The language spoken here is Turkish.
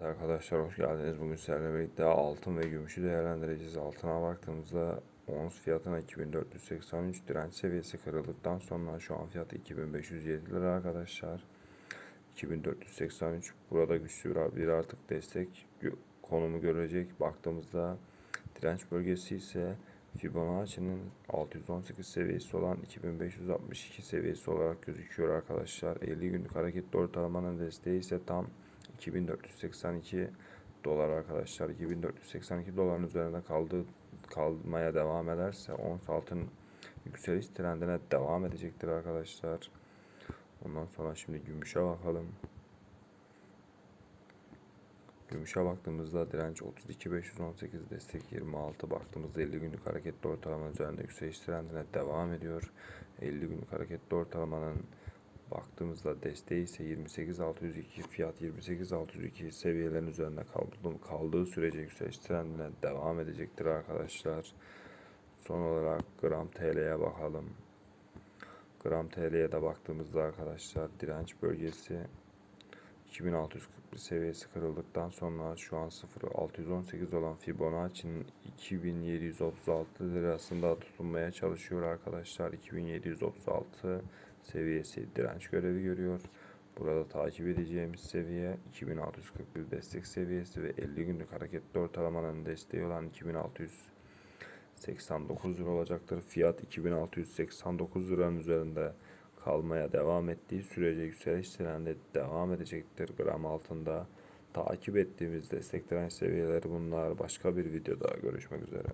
Evet arkadaşlar hoş geldiniz. Bugün sizlerle birlikte altın ve gümüşü değerlendireceğiz. Altına baktığımızda ons fiyatına 2483 direnç seviyesi kırıldıktan sonra şu an fiyatı 2507 lira arkadaşlar. 2483 burada güçlü bir, artık destek konumu görecek. Baktığımızda direnç bölgesi ise Fibonacci'nin 618 seviyesi olan 2562 seviyesi olarak gözüküyor arkadaşlar. 50 günlük hareketli ortalamanın desteği ise tam 2482 dolar arkadaşlar. 2482 doların üzerinde kaldığı kalmaya devam ederse ons altın yükseliş trendine devam edecektir arkadaşlar. Ondan sonra şimdi gümüşe bakalım. Gümüşe baktığımızda direnç 32.518 destek 26 baktığımızda 50 günlük hareketli ortalama üzerinde yükseliş trendine devam ediyor. 50 günlük hareketli ortalamanın baktığımızda desteği ise 28.602 fiyat 28.602 seviyelerin üzerinde kaldığı, kaldığı sürece yükseliş trendine devam edecektir arkadaşlar. Son olarak gram TL'ye bakalım. Gram TL'ye de baktığımızda arkadaşlar direnç bölgesi 2641 seviyesi kırıldıktan sonra şu an 0.618 olan Fibonacci'nin 2736 lirasında tutunmaya çalışıyor arkadaşlar. 2736 seviyesi direnç görevi görüyor. Burada takip edeceğimiz seviye 2641 destek seviyesi ve 50 günlük hareketli ortalamanın desteği olan 2689 lira olacaktır. Fiyat 2689 liranın üzerinde kalmaya devam ettiği sürece yükseliş trendi devam edecektir. Gram altında takip ettiğimiz destek direnç seviyeleri bunlar. Başka bir videoda görüşmek üzere.